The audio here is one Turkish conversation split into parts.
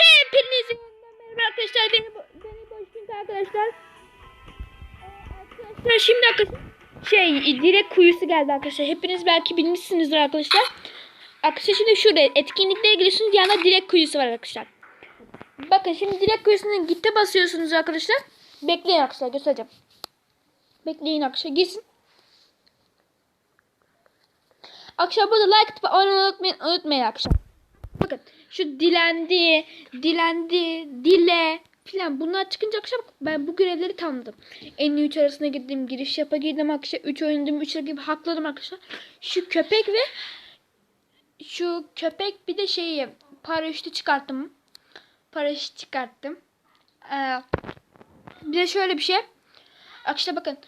Hepinize merhaba arkadaşlar. Beni, beni boş gün arkadaşlar. Ee, Arkadaşlar şimdi arkadaşlar şey direkt kuyusu geldi arkadaşlar. Hepiniz belki bilmişsinizdir arkadaşlar. Arkadaşlar şimdi şurada etkinliklere giriyorsunuz. Yanında direkt kuyusu var arkadaşlar. Bakın şimdi direkt kuyusuna gitte basıyorsunuz arkadaşlar. Bekleyin arkadaşlar göstereceğim. Bekleyin arkadaşlar gitsin. Akşam burada like atıp abone olmayı unutmayın arkadaşlar. Bakın şu dilendi, dilendi, dile filan bunlar çıkınca akşam ben bu görevleri tanıdım. En iyi üç arasına girdim, giriş yapa girdim arkadaşlar. 3 oynadım, 3 gibi hakladım arkadaşlar. Şu köpek ve şu köpek bir de şeyi paraşütü çıkarttım. Paraşütü çıkarttım. Ee, bir de şöyle bir şey. Arkadaşlar bakın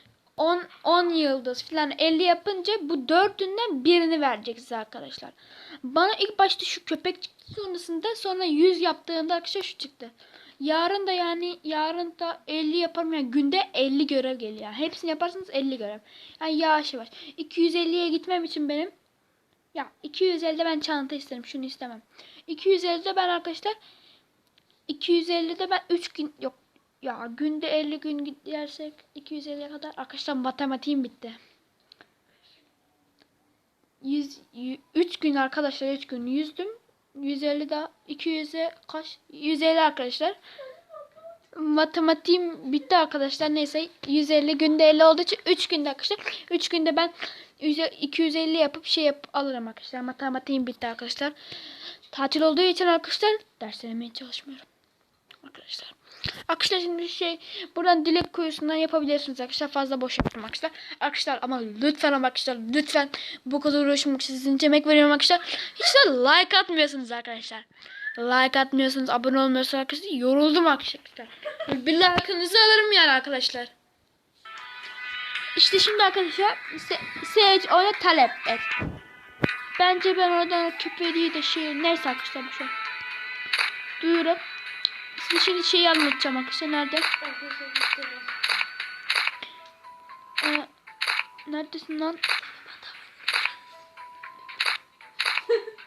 10 10 yıldız falan 50 yapınca bu dördünden birini verecek size arkadaşlar. Bana ilk başta şu köpek çıktı sonrasında sonra 100 yaptığımda arkadaşlar şu çıktı. Yarın da yani yarın da 50 yaparım yani günde 50 görev geliyor. Yani hepsini yaparsanız 50 görev. Yani yavaş yavaş. 250'ye gitmem için benim ya 250'de ben çanta isterim. Şunu istemem. 250'de ben arkadaşlar 250'de ben 3 gün yok ya günde 50 gün gidersek 250'ye kadar arkadaşlar matematiğim bitti. 100, 3 gün arkadaşlar 3 gün yüzdüm. 150 daha 200'e kaç? 150 arkadaşlar. Matematiğim bitti arkadaşlar. Neyse 150 günde 50 olduğu için 3 günde arkadaşlar. 3 günde ben 100 250 yapıp şey yap alırım arkadaşlar. Matematiğim bitti arkadaşlar. Tatil olduğu için arkadaşlar derslerime çalışmıyorum. Arkadaşlar. Arkadaşlar şimdi şey buradan dilek kuyusundan yapabilirsiniz arkadaşlar. Fazla boş yaptım arkadaşlar. Arkadaşlar ama lütfen ama arkadaşlar lütfen bu kadar uğraşmak sizin için emek veriyorum arkadaşlar. Hiç de like atmıyorsunuz arkadaşlar. Like atmıyorsunuz, abone olmuyorsunuz arkadaşlar. Yoruldum arkadaşlar. Bir like'ınızı alırım yani arkadaşlar. İşte şimdi arkadaşlar se Sage ona talep et. Bence ben oradan köpeği de şey neyse arkadaşlar bu şey. Duyurup Size şimdi şeyi anlatacağım arkadaşlar. Nerede? Ee, neredesin lan?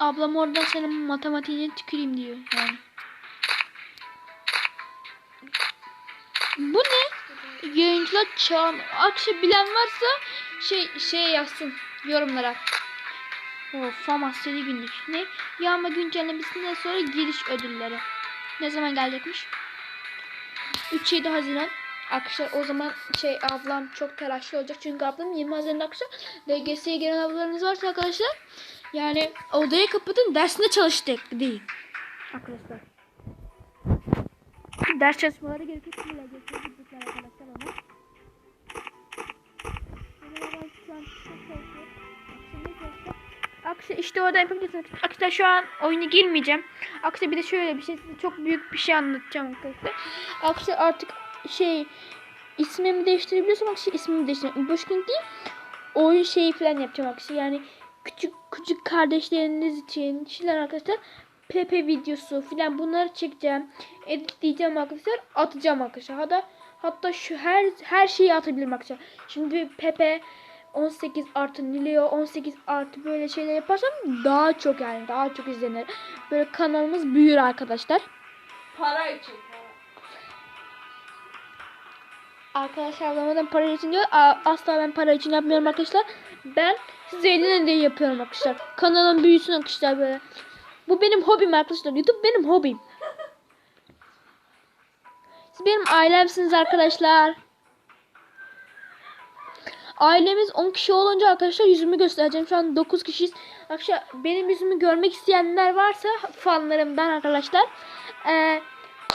Ablam oradan senin matematiğine tüküreyim diyor yani. Bu ne? Yayıncılar çağın. Akşam bilen varsa şey şey yazsın yorumlara. O Famasya'lı günlük. Ne? Yağma güncellemesinden sonra giriş ödülleri. Ne zaman gelecekmiş? 3-7 Haziran. Arkadaşlar o zaman şey ablam çok telaşlı olacak. Çünkü ablam 20 Haziran akşam DGS'ye giren ablalarınız varsa arkadaşlar yani odayı kapatın dersinde çalıştık değil. Arkadaşlar. Ders çalışmaları. Şimdi LGS'ye gittikler Aksa işte orada yapabilirsiniz. Aksa şu an oyuna girmeyeceğim. Aksa bir de şöyle bir şey size çok büyük bir şey anlatacağım arkadaşlar. Aksa artık şey ismimi değiştirebiliyorsam Aksa ismimi değiştireceğim. Boşkun değil. Oyun şeyi falan yapacağım Aksa. Yani küçük küçük kardeşleriniz için şeyler arkadaşlar. Pepe videosu falan bunları çekeceğim. Editleyeceğim arkadaşlar. Atacağım arkadaşlar. Hatta hatta şu her her şeyi atabilirim arkadaşlar. Şimdi Pepe 18 artı Nileo 18 artı böyle şeyler yaparsam daha çok yani daha çok izlenir. Böyle kanalımız büyür arkadaşlar. Para için. Arkadaşlar ablamadan para için diyor. Asla ben para için yapmıyorum arkadaşlar. Ben zeyline diye yapıyorum arkadaşlar. Kanalım büyüsün arkadaşlar böyle. Bu benim hobim arkadaşlar. YouTube benim hobim. Siz benim ailemsiniz arkadaşlar. Ailemiz 10 kişi olunca arkadaşlar yüzümü göstereceğim. Şu an 9 kişiyiz. Arkadaşlar benim yüzümü görmek isteyenler varsa fanlarımdan arkadaşlar. Ee,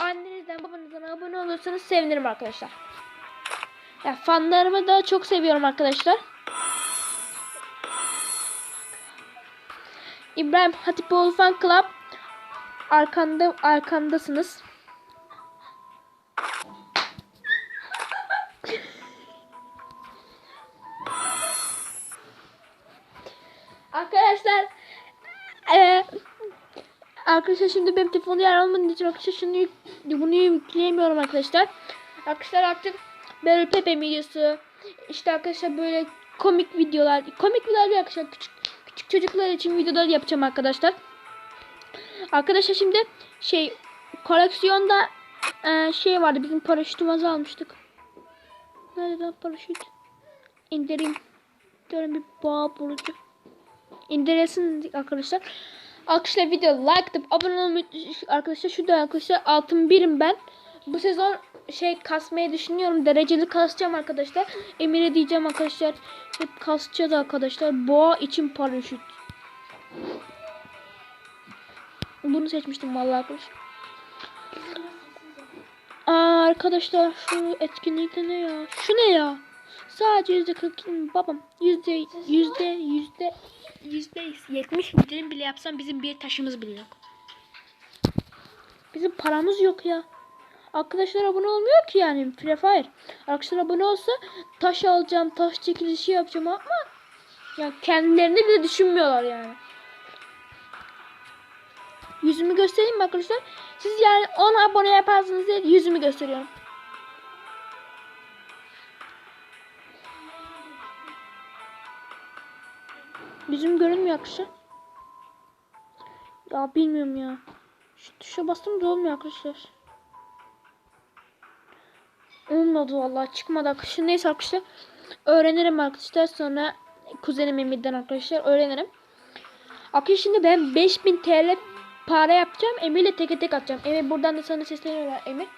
annenizden babanızdan abone olursanız sevinirim arkadaşlar. Ya fanlarımı da çok seviyorum arkadaşlar. İbrahim Hatipoğlu Fan Club arkanda arkandasınız. Arkadaşlar eee arkadaşlar şimdi benim telefonum yer almadığı için arkadaşlar şunu yük- bunu yükleyemiyorum arkadaşlar. Arkadaşlar artık böyle Pepe videosu işte arkadaşlar böyle komik videolar komik videolar değil arkadaşlar küçük küçük çocuklar için videolar yapacağım arkadaşlar. Arkadaşlar şimdi şey koleksiyonda e, şey vardı bizim paraşütümüzü almıştık. Nerede lan paraşüt? İndireyim. Diyorum bir boğa bulucu. İndiresin arkadaşlar. Arkadaşlar video like atıp abone olmayı arkadaşlar şu da arkadaşlar altın birim ben. Bu sezon şey kasmayı düşünüyorum. Dereceli kasacağım arkadaşlar. Emir'e diyeceğim arkadaşlar. Hep kasacağız arkadaşlar. Boğa için paraşüt. Bunu seçmiştim vallahi arkadaşlar. Aa, arkadaşlar şu etkinlikte ne ya? Şu ne ya? Sadece yüzde kırk babam yüzde yüzde yüzde yüzde yetmiş indirim bile yapsam bizim bir taşımız bile yok. Bizim paramız yok ya. Arkadaşlar abone olmuyor ki yani Free Fire. Arkadaşlar abone olsa taş alacağım, taş çekilişi yapacağım ama ya kendilerini bile düşünmüyorlar yani. Yüzümü göstereyim mi arkadaşlar? Siz yani 10 abone yaparsınız diye yüzümü gösteriyorum. Yüzüm görünmüyor arkadaşlar. Ya bilmiyorum ya. Şu tuşa bastım da olmuyor arkadaşlar. Olmadı vallahi çıkmadı arkadaşlar. Neyse arkadaşlar. Öğrenirim arkadaşlar. Sonra kuzenim Emir'den arkadaşlar öğrenirim. Arkadaşlar şimdi ben 5000 TL para yapacağım. Emir'le teke tek atacağım. Emir buradan da sana sesleniyorlar Emir.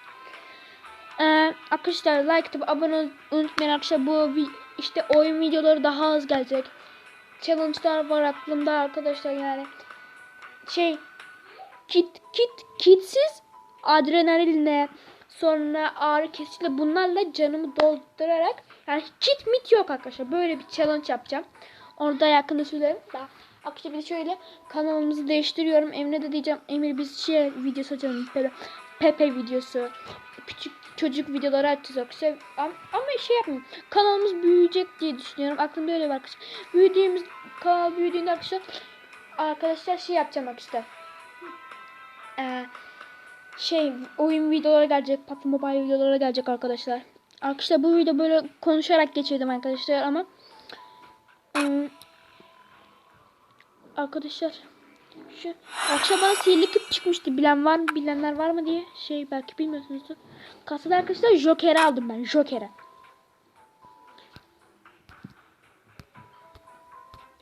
Ee, arkadaşlar like atıp abone unutmayın arkadaşlar. Bu işte oyun videoları daha az gelecek. Challenge'lar var aklımda arkadaşlar yani. Şey kit kit kitsiz adrenalinle sonra ağrı kesiciyle bunlarla canımı doldurarak yani kit mit yok arkadaşlar. Böyle bir challenge yapacağım. Orada yakında söylerim. Daha akşam bir şöyle kanalımızı değiştiriyorum. Emre de diyeceğim. Emir biz şey videosu açalım. Pepe videosu. Küçük çocuk videoları açacağız arkadaşlar. Ama, şey yapmayayım. Kanalımız büyüyecek diye düşünüyorum. Aklımda öyle var arkadaşlar. Büyüdüğümüz kanal büyüdüğünde arkadaşlar arkadaşlar şey yapacağım arkadaşlar. Ee, şey oyun videoları gelecek. PUBG Mobile videoları gelecek arkadaşlar. Arkadaşlar bu video böyle konuşarak geçirdim arkadaşlar ama ım, arkadaşlar şu akşam bana sihirli küp çıkmıştı. Bilen var mı? Bilenler var mı diye. Şey belki bilmiyorsunuzdur. Kasada arkadaşlar Joker'i aldım ben. Joker'i.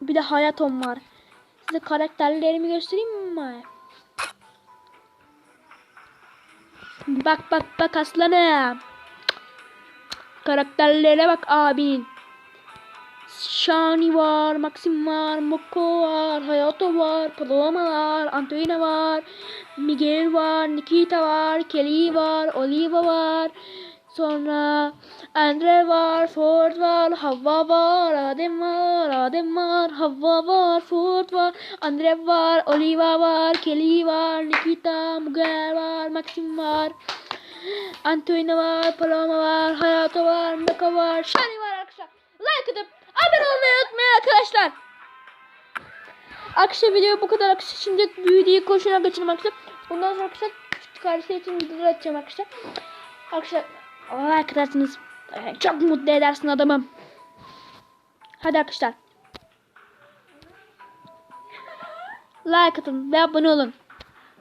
Bir de Hayatom var. Size karakterlerimi göstereyim mi? Bak bak bak aslanım. Karakterlere bak abin. Shani var, Maxim var, Moko var, Hayato var, Paloma var, Antoine var, Miguel var, Nikita var, Kelly var, Oliva var. Sonra Andre var, Ford var, Havva var, Adem var, Adem var, Havva var, Ford var, Andre var, Oliva var, Kelly var, Nikita, Miguel var, Maxim var. Antoine var, Paloma var, Hayato var, Meka var, Shani var arkadaşlar. Like atıp abone olmayı unutmayın arkadaşlar. Arkadaşlar video bu kadar arkadaşlar. Şimdi büyüdüğü koşuna geçelim arkadaşlar. Bundan sonra arkadaşlar küçük kardeşler için videolar atacağım arkadaşlar. Arkadaşlar like atarsınız. Ee, Çok mutlu edersin adamım. Hadi arkadaşlar. Like atın ve abone olun.